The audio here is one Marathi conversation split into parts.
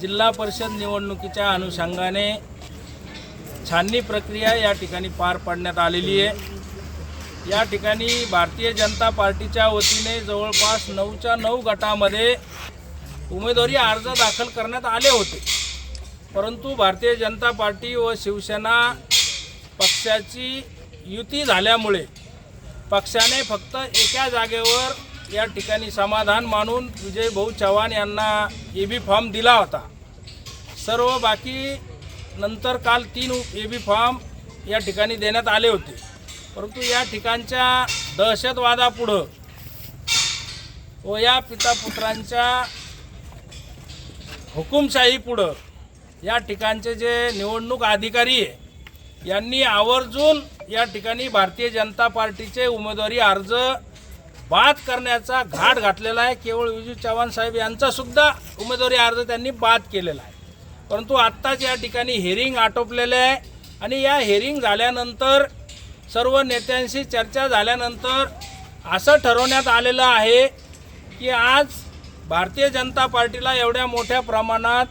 जिल्हा परिषद निवडणुकीच्या अनुषंगाने छाननी प्रक्रिया या ठिकाणी पार पाडण्यात आलेली आहे. या ठिकाणी भारतीय जनता पार्टीच्या वतीने जवळपास नऊच्या नऊ गटामध्ये उमेदवारी अर्ज दाखल करण्यात आले होते. परंतु भारतीय जनता पार्टी व शिवसेना पक्षाची युती झाल्यामुळे पक्षाने फक्त एका जागेवर या ठिकाणी समाधान मानून विजय भाऊ चव्हाण यांना ए बी फॉर्म दिला होता. सर्व बाकी नंतर काल तीन ए बी फॉर्म या ठिकाणी देण्यात आले होते. परंतु या ठिकाणच्या दहशतवादापुढं व या पितापुत्रांच्या हुकुमशाहीपुढं या ठिकाणचे जे निवडणूक अधिकारी आहे यांनी आवर्जून या ठिकाणी भारतीय जनता पार्टीचे उमेदवारी अर्ज बाद करण्याचा घाट घातलेला आहे. केवळ विजू चव्हाण साहेब यांचा सुद्धा उमेदवारी अर्ज त्यांनी बाद केलेला आहे. परंतु आत्ताच या ठिकाणी हेरिंग आटोपलेले आहे आणि या हेरिंग झाल्यानंतर सर्व नेत्यांशी चर्चा झाल्यानंतर असं ठरवण्यात आलेलं आहे की आज भारतीय जनता पार्टीला एवढ्या मोठ्या प्रमाणात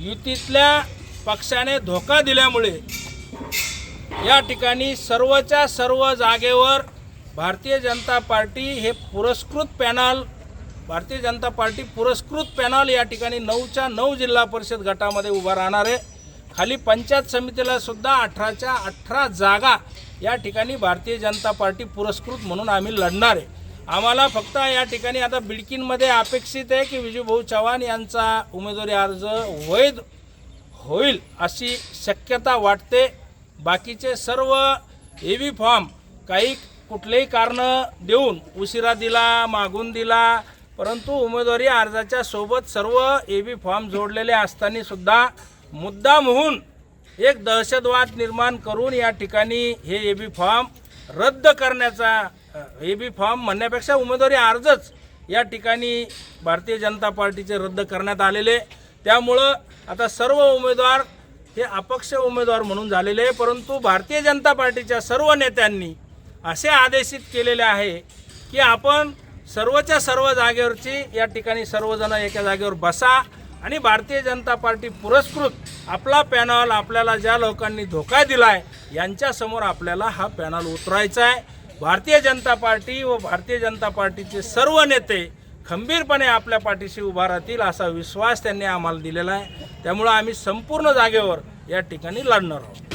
युतीतल्या पक्षाने धोका दिल्यामुळे या ठिकाणी सर्वच्या सर्व जागेवर भारतीय जनता पार्टी हे पुरस्कृत पॅनल भारतीय जनता पार्टी पुरस्कृत पॅनल या ठिकाणी नऊच्या नऊ जिल्हा परिषद गटामध्ये उभा राहणार आहे. खाली पंचायत समितीला सुद्धा अठराच्या अठरा जागा या ठिकाणी भारतीय जनता पार्टी पुरस्कृत म्हणून आम्ही लढणार आहे. आम्हाला फक्त या ठिकाणी आता बिडकीनमध्ये अपेक्षित आहे की विजूभाऊ चव्हाण यांचा उमेदवारी अर्ज वैध होईल अशी शक्यता वाटते. बाकीचे सर्व ए व्ही फॉर्म काही कुठलेही कारणं देऊन उशिरा दिला मागून दिला परंतु उमेदवारी अर्जाच्या सोबत सर्व ए बी फॉर्म जोडलेले असताना सुद्धा मुद्दाम होऊन एक दहशतवाद निर्माण करून या ठिकाणी हे ए बी फॉर्म रद्द करण्याचा ए बी फॉर्म म्हणण्यापेक्षा उमेदवारी अर्जच या ठिकाणी भारतीय जनता पार्टीचे रद्द करण्यात आलेले. त्यामुळं आता सर्व उमेदवार हे अपक्ष उमेदवार म्हणून झालेले आहे परंतु भारतीय जनता पार्टीच्या सर्व नेत्यांनी असे आदेशित केलेले आहे की आपण सर्वच्या सर्व जागेवरची या ठिकाणी सर्वजण एका जागेवर बसा आणि भारतीय जनता पार्टी पुरस्कृत आपला पॅनल आपल्याला ज्या लोकांनी धोका दिला आहे यांच्यासमोर आपल्याला हा पॅनल उतरायचा आहे. भारतीय जनता पार्टी व भारतीय जनता पार्टीचे सर्व नेते खंबीरपणे आपल्या पाठीशी उभा राहतील असा विश्वास त्यांनी आम्हाला दिलेला आहे. त्यामुळं आम्ही संपूर्ण जागेवर या ठिकाणी लढणार आहोत.